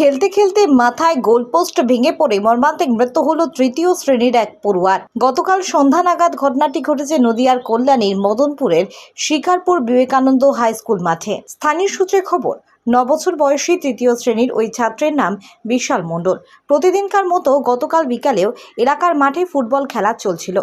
খেলতে খেলতে মাথায় গোলপোস্ট ভেঙে পড়ে। মর্মান্তিক মৃত্যু হল তৃতীয় শ্রেণির এক পড়ুয়ার। গতকাল সন্ধ্যা নাগাদ ঘটনাটি ঘটেছে নদিয়ার কল্যাণীর মদনপুরের শিকারপুর বিবেকানন্দ হাই স্কুল মাঠে। স্থানীয় সূত্রে খবর ন বছর বয়সী তৃতীয় শ্রেণির ওই ছাত্রের নাম বিশাল মণ্ডল। প্রতিদিনকার মতো গতকাল বিকালেও এলাকার মাঠে ফুটবল খেলা চলছিল।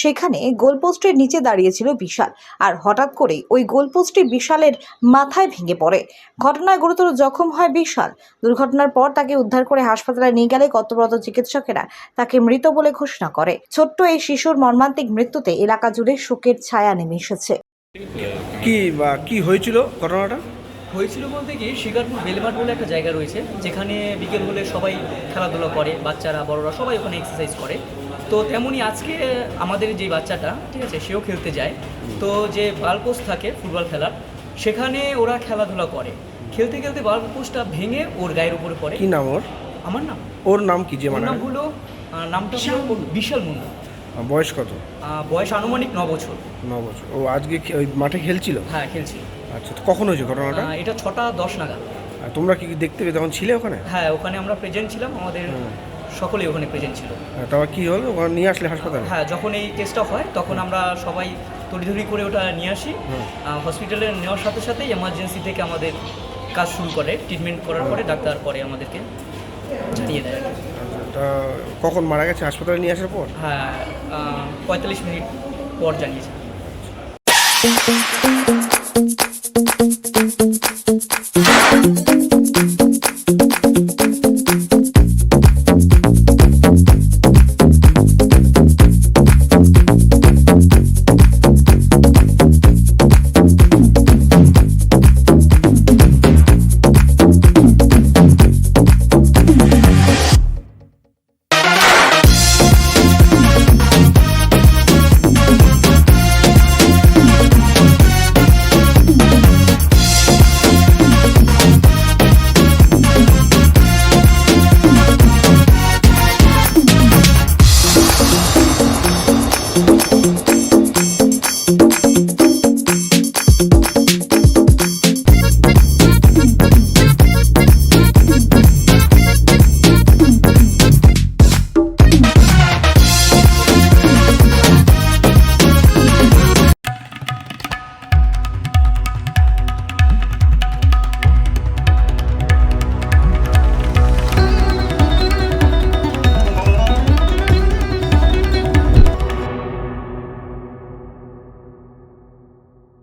সেখানে গোলপোস্টের নিচে দাঁড়িয়েছিল বিশাল আর হঠাৎ করেই ওই গোলপোস্টটি বিশালের মাথায় ভেঙে পড়ে। ঘটনায় গুরুতর জখম হয় বিশাল। দুর্ঘটনার পর তাকে উদ্ধার করে হাসপাতালে নিয়ে গেলে কর্তব্যরত চিকিৎসকেরা তাকে মৃত বলে ঘোষণা করে। ছোট্ট এই শিশুর মর্মান্তিক মৃত্যুতে এলাকা জুড়ে শোকের ছায়া নেমে এসেছে। কি বা কি হয়েছিল ঘটনাটা? হয়েছিল বলতে কি শিকারপুর বেলমাঠ বলে একটা জায়গা রয়েছে যেখানে বিকেল হলে সবাই খেলাধুলা করে বাচ্চারা বড়রা সবাই ওখানে এক্সারসাইজ করে। তো তেমনই আজকে আমাদের যে বাচ্চাটা ঠিক আছে সেও খেলতে যায়। তো যে বালপোস্ট থাকে ফুটবল খেলার সেখানে ওরা খেলাধুলা করে। খেলতে খেলতে বালপোস্টটা ভেঙে ওর গায়ের উপরে পড়ে। কি নাম ওর? আমার নাম? ওর নাম কি যে মানে? নাম হলো নামটা হলো বিশাল মুন্ডা। বয়স কত? বয়স আনুমানিক ন বছর। ন বছর। ও আজকে ওই মাঠে খেলছিল? হ্যাঁ খেলছিল। আচ্ছা তো কখন হয়েছে ঘটনাটা? এটা ছটা দশ নাগাদ। আর তোমরা কি দেখতে পেয়ে তখন ছিলে ওখানে? হ্যাঁ ওখানে আমরা প্রেজেন্ট ছিলাম আমাদের সকলেই ওখানে প্রেজেন্ট ছিল। আর তারপর কি হলো? ওখানে নিয়ে আসলে হাসপাতালে? হ্যাঁ যখন এই টেস্টটা হয় তখন আমরা সবাই তড়িধড়ি করে ওটা নিয়ে আসি। হসপিটালে নেওয়ার সাথে সাথেই এমার্জেন্সি থেকে আমাদের কাজ শুরু করে। ট্রিটমেন্ট করার পরে ডাক্তার পরে আমাদেরকে জানিয়ে দেয়। আচ্ছা, তা কখন মারা গেছে? হাসপাতালে নিয়ে আসার পর? হ্যাঁ পঁয়তাল্লিশ মিনিট পর জানিয়েছে।